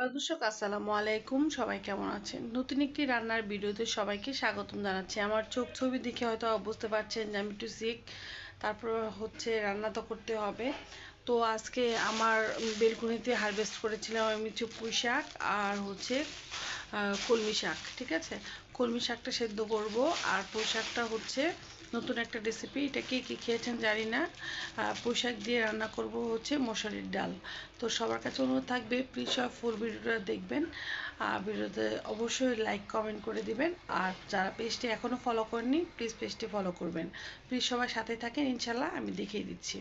দর্শক, আসসালামু আলাইকুম। সবাই কেমন আছেন? নতুন একটি রান্নার ভিডিওতে সবাইকে স্বাগতম জানাচ্ছি। আমার চোখ ছবি দেখে হয়তো বুঝতে পারছেন যে আমি একটু সিক তারপর হচ্ছে রান্না তো করতে হবে। তো আজকে আমার বেলকুনিতে হারভেস্ট করেছিলাম আমি হচ্ছে পুঁই শাক আর হচ্ছে কলমি শাক, ঠিক আছে? কলমি শাকটা সেদ্ধ করব আর পুঁই শাকটা হচ্ছে নতুন একটা রেসিপি এটা কে কী খেয়েছেন জানি না। পোশাক দিয়ে রান্না করব হচ্ছে মশারির ডাল। তো সবার কাছে অনুরোধ থাকবে প্লিজ সব ফুল ভিডিওটা দেখবেন। ভিডিওতে অবশ্যই লাইক কমেন্ট করে দিবেন। আর যারা পেজটি এখনও ফলো করেননি প্লিজ পেজটি ফলো করবেন। প্লিজ সবার সাথে থাকেন, ইনশাল্লাহ আমি দেখিয়ে দিচ্ছি।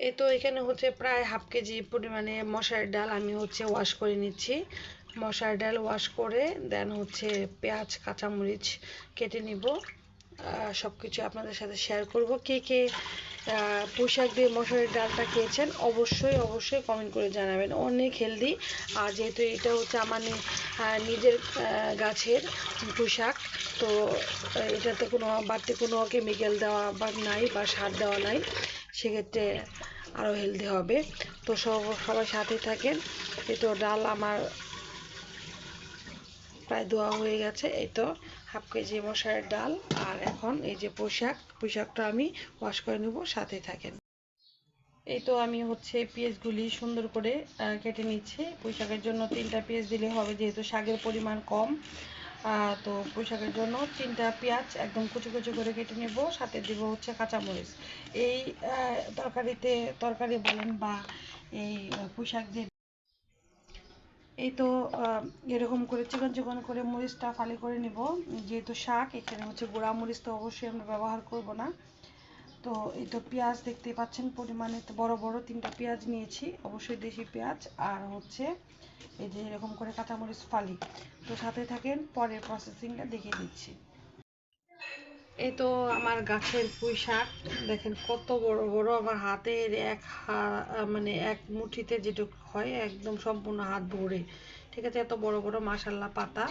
এই তো এখানে হচ্ছে প্রায় হাফ কেজি পরিমাণে মশারির ডাল আমি হচ্ছে ওয়াশ করে নিচ্ছি। মশার ডাল ওয়াশ করে দেন হচ্ছে পেঁয়াজ, কাঁচামরিচ কেটে নিব। সব কিছু আপনাদের সাথে শেয়ার করব। কে কে পোশাক দিয়ে মশারির ডালটা খেয়েছেন, অবশ্যই অবশ্যই কমেন্ট করে জানাবেন। অনেক হেলদি আর যেহেতু এটা হচ্ছে আমার নিজের গাছের পোশাক, তো এটাতে কোনো বাড়তি কোনো কেমিক্যাল দেওয়া বা নাই বা সার দেওয়া নাই, সেক্ষেত্রে আরও হেলদি হবে। তো সব, সবাই সাথে থাকেন। এই তো ডাল আমার প্রায় ধোয়া হয়ে গেছে। এই তো হাফ কেজি মশারের ডাল। আর এখন এই যে পোশাক, পোশাকটা আমি ওয়াশ করে নেব সাথে থাকেন। এই তো আমি হচ্ছে পেঁয়াজগুলি সুন্দর করে কেটে নিচ্ছি। পোশাকের জন্য তিনটা পেঁয়াজ দিলে হবে যেহেতু শাকের পরিমাণ কম। তো পোশাকের জন্য তিনটা পেঁয়াজ একদম কুচু কুচু করে কেটে নেব। সাথে দিব হচ্ছে কাঁচামরিচ। এই তরকারিতে, তরকারি বলেন বা এই পোশাক দিয়ে এই তো এরকম করে চিকন চিকন করে মরিচটা ফালি করে নিব। যেহেতু শাক, এখানে হচ্ছে গোড়া মরিচ তো অবশ্যই আমরা ব্যবহার করব না। তো এই তো পেঁয়াজ দেখতে পাচ্ছেন, পরিমাণে বড় বড় তিনটা পেঁয়াজ নিয়েছি, অবশ্যই দেশি পেঁয়াজ আর হচ্ছে এই যে এরকম করে কাঁচামরিচ ফালি। তো সাথে থাকেন, পরের প্রসেসিংটা দেখিয়ে দিচ্ছি। এই তো আমার গাছের পুঁই শাক দেখেন কত বড় বড়, আমার হাতের এক হা মানে এক মুঠিতে যেটুকু হয়, একদম সম্পূর্ণ হাত ভরে। ঠিক আছে, এত বড় বড় মাসাল্লা পাতা।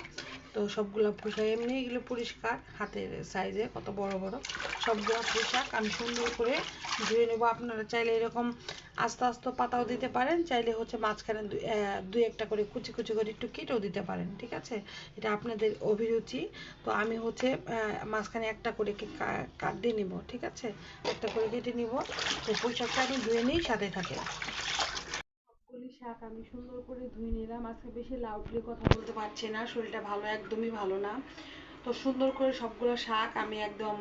তো সবগুলো পুঁশাক এমনি এগুলো পরিষ্কার হাতের সাইজে কত বড় বড়, সবগুলো পুঁশাক আমি সুন্দর করে ধুয়ে নেব। আপনারা চাইলে এরকম আস্তে আস্তে পাতাও দিতে পারেন, চাইলে হচ্ছে মাঝখানে দুই একটা করে কুচি কুচি করে একটু কেটেও দিতে পারেন, ঠিক আছে? এটা আপনাদের অভিরুচি। তো আমি হচ্ছে মাঝখানে একটা করে কাট দিয়ে নিব, ঠিক আছে? একটা করে কেটে নিব। তো পোশাকটা আমি ধুয়ে নিই, সাথে থাকে। শাক আমি সুন্দর করে ধুয়ে নিলাম। আজকে বেশি লাউডলি কথা বলতে পারছি না, শরীরটা ভালো, একদমই ভালো না। তো সুন্দর করে সবগুলো শাক আমি একদম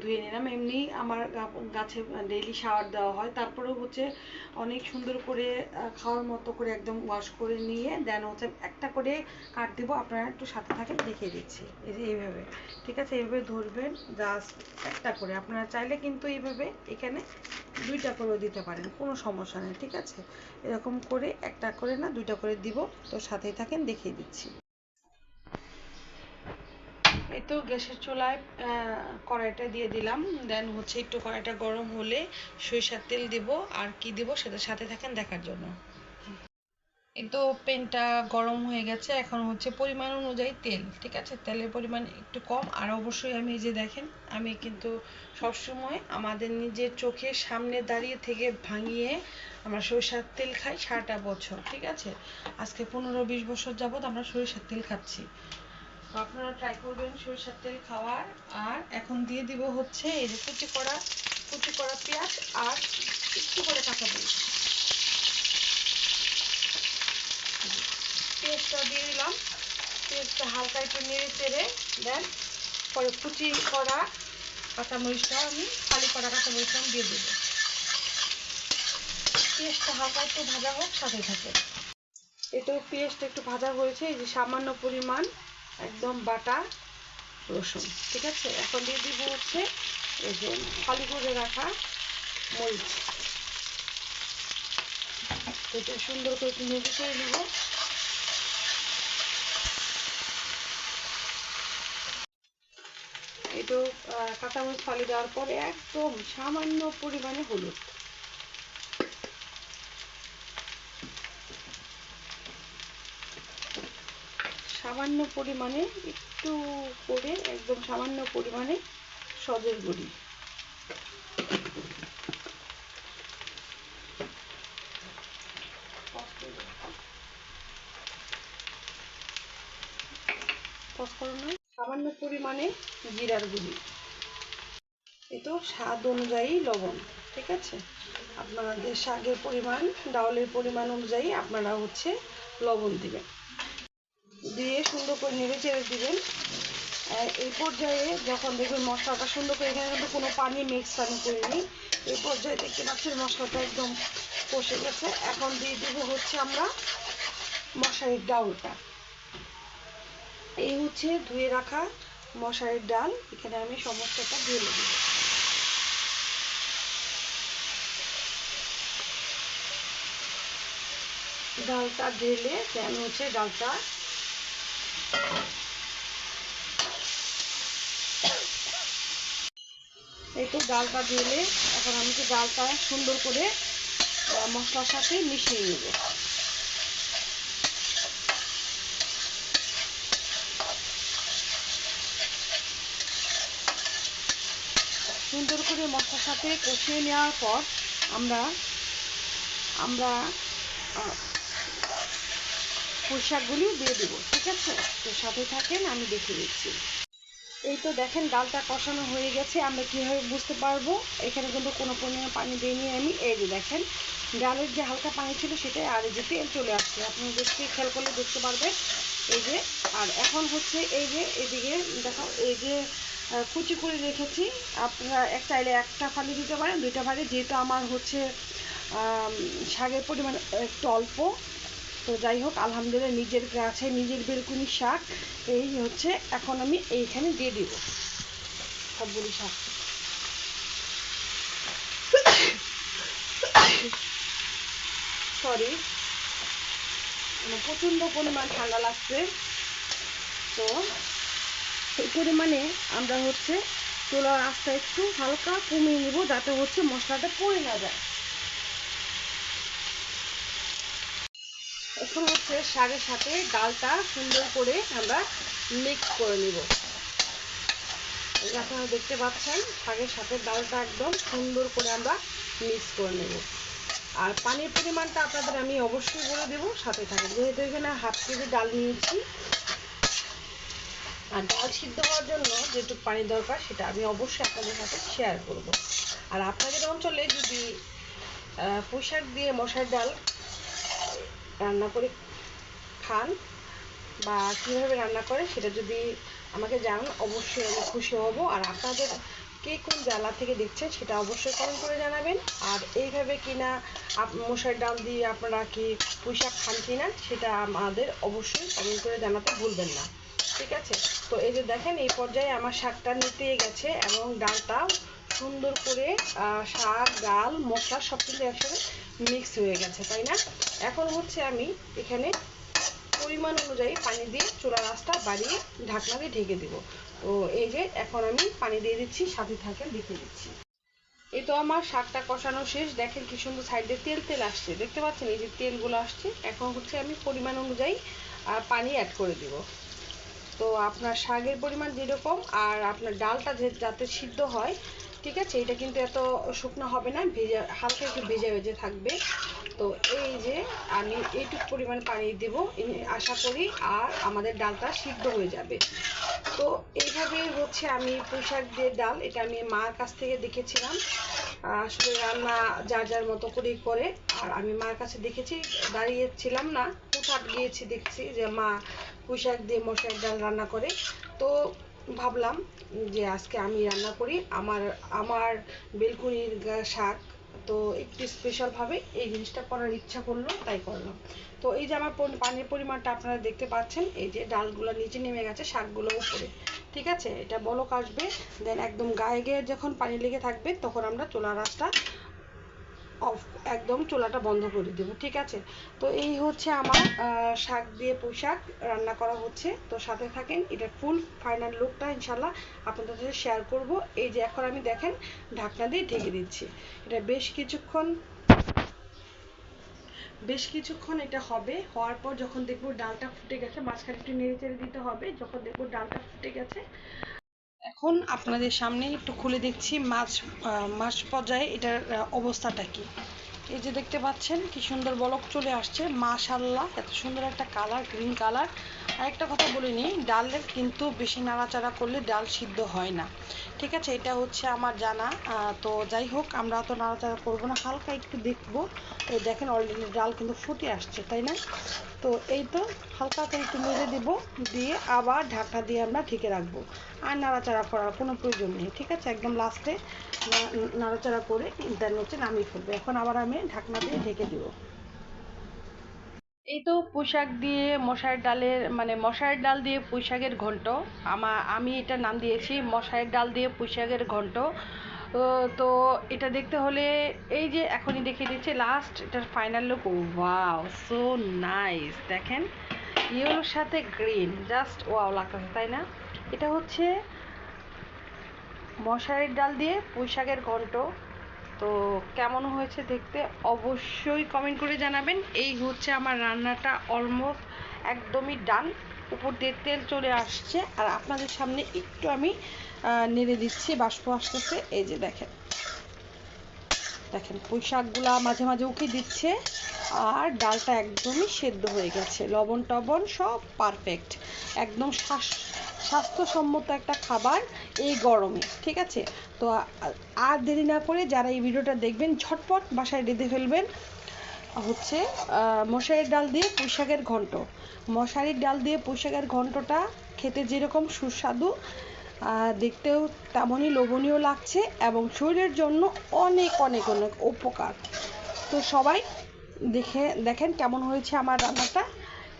ধুয়ে নিলাম। এমনি আমার গাছে ডেইলি শাওয়ার দেওয়া হয়। তারপরেও হচ্ছে অনেক সুন্দর করে খাওয়ার মতো করে একদম ওয়াশ করে নিয়ে দেন হচ্ছে একটা করে কাট দেবো। আপনারা একটু সাথে থাকেন, দেখিয়ে দিচ্ছি। এই যে এইভাবে। ঠিক আছে? এইভাবে ধরবেন জাস্ট একটা করে। আপনারা চাইলে কিন্তু এইভাবে এখানে দুইটা করেও দিতে পারেন। কোনো সমস্যা নেই। ঠিক আছে? এরকম করে একটা করে না, দুইটা করে দিব। তো সাথেই থাকেন, দেখিয়ে দিচ্ছি। এই তো গ্যাসের চুলায় কড়াইটা দিয়ে দিলাম। দেন হচ্ছে একটু কড়াইটা গরম হলে সরিষার তেল দিব। আর কি দিব সেটা সাথে থাকেন দেখার জন্য। এই তো পেনটা গরম হয়ে গেছে। এখন হচ্ছে পরিমাণ অনুযায়ী তেল, ঠিক আছে? তেলের পরিমাণ একটু কম। আর অবশ্যই আমি যে দেখেন, আমি কিন্তু সবসময় আমাদের নিজের চোখের সামনে দাঁড়িয়ে থেকে ভাঙিয়ে আমরা সরিষার তেল খাই সারাটা বছর, ঠিক আছে? আজকে পনেরো, বিশ বছর যাবৎ আমরা সরিষার তেল খাচ্ছি। আপনারা ট্রাই করবেন সরিষার তেল খাওয়ার। আর এখন দিয়ে দিব হচ্ছে এই যে কুচি করা কুচি করা পেঁয়াজ আর একটু করে কাঁচা মরিচ। পেঁয়াজটা দিয়ে দিলাম। পেঁয়াজটা হালকা একটু নেড়ে চেড়ে দেন। পরে কুচি করা কাঁচামরিচটাও আমি, খালি করা কাঁচামরিচটা আমি দিয়ে দেবো। পেঁয়াজটা হালকা একটু ভাজা হোক, সাথে থাকে এটা পেঁয়াজটা একটু ভাজা হয়েছে, এই যে সামান্য পরিমাণ একদম বাটা রসুন, ঠিক আছে? এখন দিয়ে দিব হচ্ছে এই যে খালি করে রাখা মরিচ। এটা সুন্দর করে নেড়ে করে নিব। একটু কাঁচামরিচ ফালি দেওয়ার পরে একদম সামান্য পরিমাণে হলুদ। সামান্য পরিমাণে, একটু করে একদম সামান্য পরিমাণে সজের গুঁড়ি। সামান্য পরিমাণে জিরার গুঁড়ি। এতো স্বাদ অনুযায়ী লবণ, ঠিক আছে? আপনাদের শাকের পরিমাণ, ডাউলের পরিমাণ অনুযায়ী আপনারা হচ্ছে লবণ দিবেন। দিয়ে সুন্দর করে নেড়ে চেড়ে দিবেন। এই পর্যায়ে যখন দেখবেন মশলাটা সুন্দর করে, এখানে কিন্তু কোনো পানি মিক্স আমি করিনি। এই পর্যায়ে দেখতে পাচ্ছেন মশলাটা একদম কষে গেছে। এখন দিয়ে দেবো হচ্ছে আমরা মশারির ডাউলটা এই হচ্ছে ধুয়ে রাখা মশারির ডাল। এখানে আমি সমস্তটা দিয়ে দেবো। ডালটা ঢেলে, দেন হচ্ছে ডালটা তো ডালটা ঢেলে এখন আমি তো ডালটা সুন্দর করে মশলার সাথে মিশিয়ে নেব। সুন্দর করে মশলার সাথে কষিয়ে নেওয়ার পর আমরা আমরা শাকগুলিও দিয়ে দেবো, ঠিক আছে? তো সাথে থাকেন, আমি দেখে দিচ্ছি এই তো দেখেন, ডালটা কষানো হয়ে গেছে। আমরা কীভাবে বুঝতে পারব? এখানে কিন্তু কোনো পরিমাণে পানি দিইনি আমি। এই যে দেখেন, ডালের যে হালকা পানি ছিল সেটাই আর যে তেল চলে আসছে। আপনি দেখতে, খেয়াল করলে দেখতে পারবেন। এই যে, আর এখন হচ্ছে এই যে এদিকে, দেখো, এই যে কুচি করে রেখেছি। আপনারা এক চাইলে একটা ফালি দিতে পারেন, দুইটা ফালি। যেহেতু আমার হচ্ছে শাকের পরিমাণ একটু অল্প তো যাই হোক, আলহামদুলিল্লাহ নিজের গাছে নিজের বেলকুনি শাক। এই হচ্ছে, এখন আমি এইখানে দিয়ে দিব। সবগুলি শাক। সরি প্রচণ্ড পরিমাণ ঠান্ডা লাগছে। তো এই পরিমাণে আমরা হচ্ছে চুলার আঁচটা একটু হালকা কমিয়ে নিব, যাতে হচ্ছে মশলাটা পড়ে না যায়। এখন হচ্ছে শাকের সাথে ডালটা সুন্দর করে আমরা মিক্স করে নিব। আপনারা দেখতে পাচ্ছেন শাকের সাথে ডালটা একদম সুন্দর করে আমরা মিক্স করে নেব। আর পানির পরিমাণটা আপনাদের আমি অবশ্যই বলে দেব সাথে থাকে যেহেতু এখানে হাফ কেজি ডাল নিয়েছি আর ডাল সিদ্ধ হওয়ার জন্য যেটুকু পানি দরকার সেটা আমি অবশ্যই আপনাদের সাথে শেয়ার করব। আর আপনাদের অঞ্চলে যদি আহ, পুঁই শাক দিয়ে মশার ডাল রান্না করে, খান বা কীভাবে রান্না করে সেটা যদি আমাকে জানান, অবশ্যই আমি খুশি হব। আর আপনাদের কে কোন জ্বালা থেকে দেখছেন সেটা অবশ্যই কমেন্ট করে জানাবেন। আর এইভাবে কিনা মশার ডাল দিয়ে আপনারা কি পুঁই শাক খান কিনা সেটা আমাদের অবশ্যই কমেন্ট করে জানাতে ভুলবেন না। ঠিক আছে? তো এই যে দেখেন, এই পর্যায়ে আমার শাকটা নিতে গেছে এবং ডালটা সুন্দর করে শাক, ডাল, মশলা সব কিছু একসাথে মিক্স হয়ে গেছে, তাই না? এখন হচ্ছে আমি এখানে পরিমাণ অনুযায়ী পানি দিয়ে চুলার রাস্তা বাড়িয়ে ঢাকনা দিয়ে ঢেকে দিব। তো এই যে এখন আমি পানি দিয়ে দিচ্ছি, সাথে থাকে দেখে দিচ্ছি। এই তো আমার শাকটা কষানো শেষ। দেখেন কি সুন্দর সাইডে তেল তেল আসছে। দেখতে পাচ্ছেন এই যে তেলগুলো আসছে। এখন হচ্ছে আমি পরিমাণ অনুযায়ী পানি অ্যাড করে দিব। তো আপনার শাকের পরিমাণ যেরকম আর আপনার ডালটা যাতে সিদ্ধ হয় ঠিক আছে? এটা কিন্তু এত শুকনো হবে না, ভেজা, হালকা একটু ভেজা ভেজে থাকবে। তো এই যে আমি এইটুকু পরিমাণ পানি দেব আশা করি আর আমাদের ডালটা সিদ্ধ হয়ে যাবে। তো এইভাবে হচ্ছে আমি পুঁইশাক দিয়ে ডাল, এটা আমি মার কাছ থেকে দেখেছিলাম। আসলে রান্না যার যার মতো করেই করে। আর আমি মার কাছে দেখেছি, দাঁড়িয়েছিলাম না, হুটহাট গিয়েছি দেখছি যে মা পুঁইশাক দিয়ে মশার ডাল রান্না করে। তো ভাবলাম যে আজকে আমি রান্না করি। আমার আমার বেলকুনির শাক। তো একটু স্পেশালভাবে এই জিনিসটা করার ইচ্ছা করল, তাই করলাম। তো এই যে আমার পানির পরিমাণটা আপনারা দেখতে পাচ্ছেন, এই যে ডালগুলো নিচে নেমে গেছে, শাকগুলো উপরে। ঠিক আছে? এটা বলক আসবে দেন একদম গায়ে গিয়ে যখন পানি লেগে থাকবে, তখন আমরা চুলার আঁচটা অফ একদম চুলাটা বন্ধ করে দেবো, ঠিক আছে? তো এই হচ্ছে আমার শাক দিয়ে পুঁই শাক রান্না করা হচ্ছে। তো সাথে থাকেন, এটা ফুল ফাইনাল লুকটা ইনশাল্লাহ আপনাদের সাথে শেয়ার করব। এই যে এখন আমি দেখেন, ঢাকনা দিয়ে ঢেকে দিচ্ছি। এটা বেশ কিছুক্ষণ বেশ কিছুক্ষণ এটা হবে, হওয়ার পর যখন দেখব ডালটা ফুটে গেছে, মাঝখানে একটু নেড়ে চেড়ে দিতে হবে, যখন দেখব ডালটা ফুটে গেছে এখন আপনাদের সামনে একটু খুলে দেখছি মাছ মাছ পর্যায়ে এটার অবস্থাটা কি। এই যে দেখতে পাচ্ছেন, কি সুন্দর বলক চলে আসছে। মাশাল্লাহ এত সুন্দর একটা কালার, গ্রিন কালার। আর একটা কথা বলিনি ডালের কিন্তু বেশি নাড়াচাড়া করলে ডাল সিদ্ধ হয় না। ঠিক আছে, এটা হচ্ছে আমার জানা। তো যাই হোক, আমরা তো নাড়াচাড়া করব না, হালকা একটু দেখব। এই দেখেন অলরেডি ডাল কিন্তু ফুটে আসছে, তাই না? তো এই তো, হালকা করে একটু মেরে দেবো, দিয়ে আবার ঢাকা দিয়ে আমরা ঢেকে রাখব। আর নাড়াচাড়া করার কোনো প্রয়োজন নেই, ঠিক আছে? একদম লাস্টে নাড়াচাড়া করে দেন হচ্ছে নামিয়ে ফেলব। এখন আবার আমি ঢাকনা দিয়ে ঢেকে দেবো। এই তো পোশাক দিয়ে মশার ডালের মানে মশার ডাল দিয়ে পুঁইশাকের ঘন্ট। আমা, আমি এটা নাম দিয়েছি মশারের ডাল দিয়ে পুঁইশাকের ঘন্ট। তো এটা দেখতে হলে এই যে এখনই দেখিয়ে দিচ্ছে লাস্ট এটার final look wow so nice দেখেন, ইয়েলোর সাথে গ্রিন জাস্ট ওয়াও লাগতেছে, তাই না? এটা হচ্ছে মশারির ডাল দিয়ে পুঁইশাকের ঘন্ট। তো কেমন হয়েছে দেখতে অবশ্যই কমেন্ট করে জানাবেন। এই হচ্ছে আমার রান্নাটা অলমোস্ট একদমই ডান উপর দিয়ে তেল চলে আসছে। আর আপনাদের সামনে একটু আমি নেড়ে দিচ্ছি, বাষ্প আসতেছে। এই যে দেখেন। দেখেন, পুঁই শাকগুলা মাঝে মাঝে উঠে দিচ্ছে। আর ডালটা একদমই সেদ্ধ হয়ে গেছে। লবণ টবণ সব পারফেক্ট একদম স্বাস্থ্যসম্মত একটা খাবার। এই গরমে, ঠিক আছে? তো আর দেরি না করে যারা এই ভিডিওটা দেখবেন, ঝটপট বাসায় রেঁধে ফেলবেন। হচ্ছে মশারির ডাল দিয়ে পুঁই শাকের ঘন্ট। মশারির ডাল দিয়ে পুঁই শাকের ঘন্টটা খেতে যেরকম সুস্বাদু দেখতেও তেমনই লোভনীয় লাগছে এবং শরীরের জন্য অনেক অনেক অনেক উপকার। তো সবাই দেখে, দেখেন কেমন হয়েছে আমার রান্নাটা।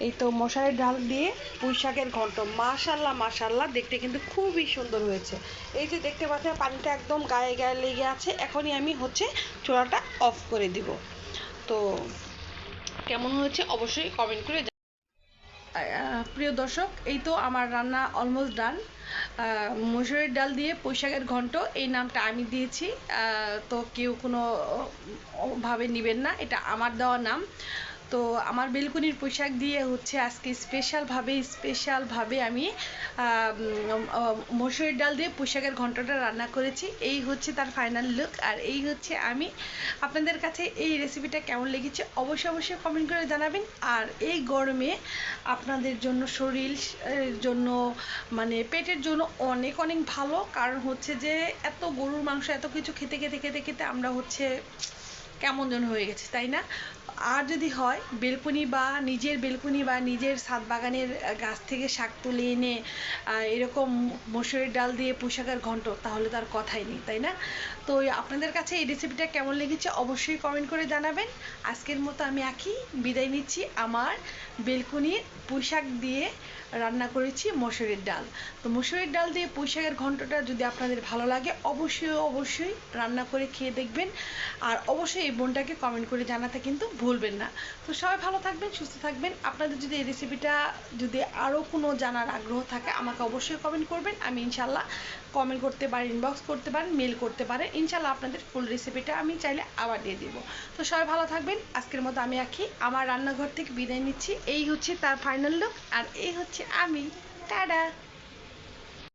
এই তো মশারির ডাল দিয়ে পুঁই শাকের ঘন্ট। মাশাল্লাহ মাশাল্লাহ, দেখতে কিন্তু খুবই সুন্দর হয়েছে। এই যে দেখতে পাচ্ছেন, পানিটা একদম গায়ে গায়ে লেগে আছে। এখনই আমি হচ্ছে চুলাটা অফ করে দিব। তো কেমন হয়েছে অবশ্যই কমেন্ট করে প্রিয় দর্শক, এই তো আমার রান্না অলমোস্ট ডান মসুরের ডাল দিয়ে পুঁইশাকের ঘন্ট, এই নামটা আমি দিয়েছি। তো কেউ কোনো ভাবে নেবেন না, এটা আমার দেওয়া নাম। তো আমার বেলকুনির পোশাক দিয়ে হচ্ছে আজকে স্পেশালভাবে স্পেশালভাবে আমি মসুরের ডাল দিয়ে পোশাকের ঘন্টটা রান্না করেছি। এই হচ্ছে তার ফাইনাল লুক আর এই হচ্ছে আমি। আপনাদের কাছে এই রেসিপিটা কেমন লেগেছে অবশ্যই অবশ্যই কমেন্ট করে জানাবেন। আর এই গরমে আপনাদের জন্য শরীর জন্য মানে পেটের জন্য অনেক অনেক ভালো। কারণ হচ্ছে যে এত গরুর মাংস, এত কিছু খেতে খেতে খেতে খেতে আমরা হচ্ছে কেমন যেন হয়ে গেছে, তাই না? আর যদি হয়, বেলকুনি বা নিজের বেলকুনি বা নিজের ছাদ বাগানের গাছ থেকে শাক তুলে এনে এরকম মসুরের ডাল দিয়ে পুঁইশাকের ঘন্ট, তাহলে তার কথাই নেই, তাই না? তো আপনাদের কাছে এই রেসিপিটা কেমন লেগেছে অবশ্যই কমেন্ট করে জানাবেন। আজকের মতো আমি একই বিদায় নিচ্ছি। আমার বেলকুনির পুঁইশাক দিয়ে রান্না করেছি মসুরের ডাল। তো মসুরের ডাল দিয়ে পুঁইশাকের ঘন্টটা যদি আপনাদের ভালো লাগে, অবশ্যই অবশ্যই রান্না করে খেয়ে দেখবেন। আর অবশ্যই এই বোনটাকে কমেন্ট করে জানাতে কিন্তু ভুলবেন না। তো সবাই ভালো থাকবেন, সুস্থ থাকবেন। আপনাদের যদি এই রেসিপিটা যদি আরও কোনো জানার আগ্রহ থাকে, আমাকে অবশ্যই কমেন্ট করবেন। আমি ইনশাল্লাহ কমেন্ট করতে পারেন ইনবক্স করতে পারেন মেল করতে পারেন। ইনশাল্লাহ আপনাদের ফুল রেসিপিটা আমি চাইলে আবার দিয়ে দিব। তো সবাই ভালো থাকবেন। আজকের মতো আমি আঁকি আমার রান্নাঘর থেকে বিদায় নিচ্ছি। এই হচ্ছে তার ফাইনাল লুক আর এই হচ্ছে আমি। টাটা!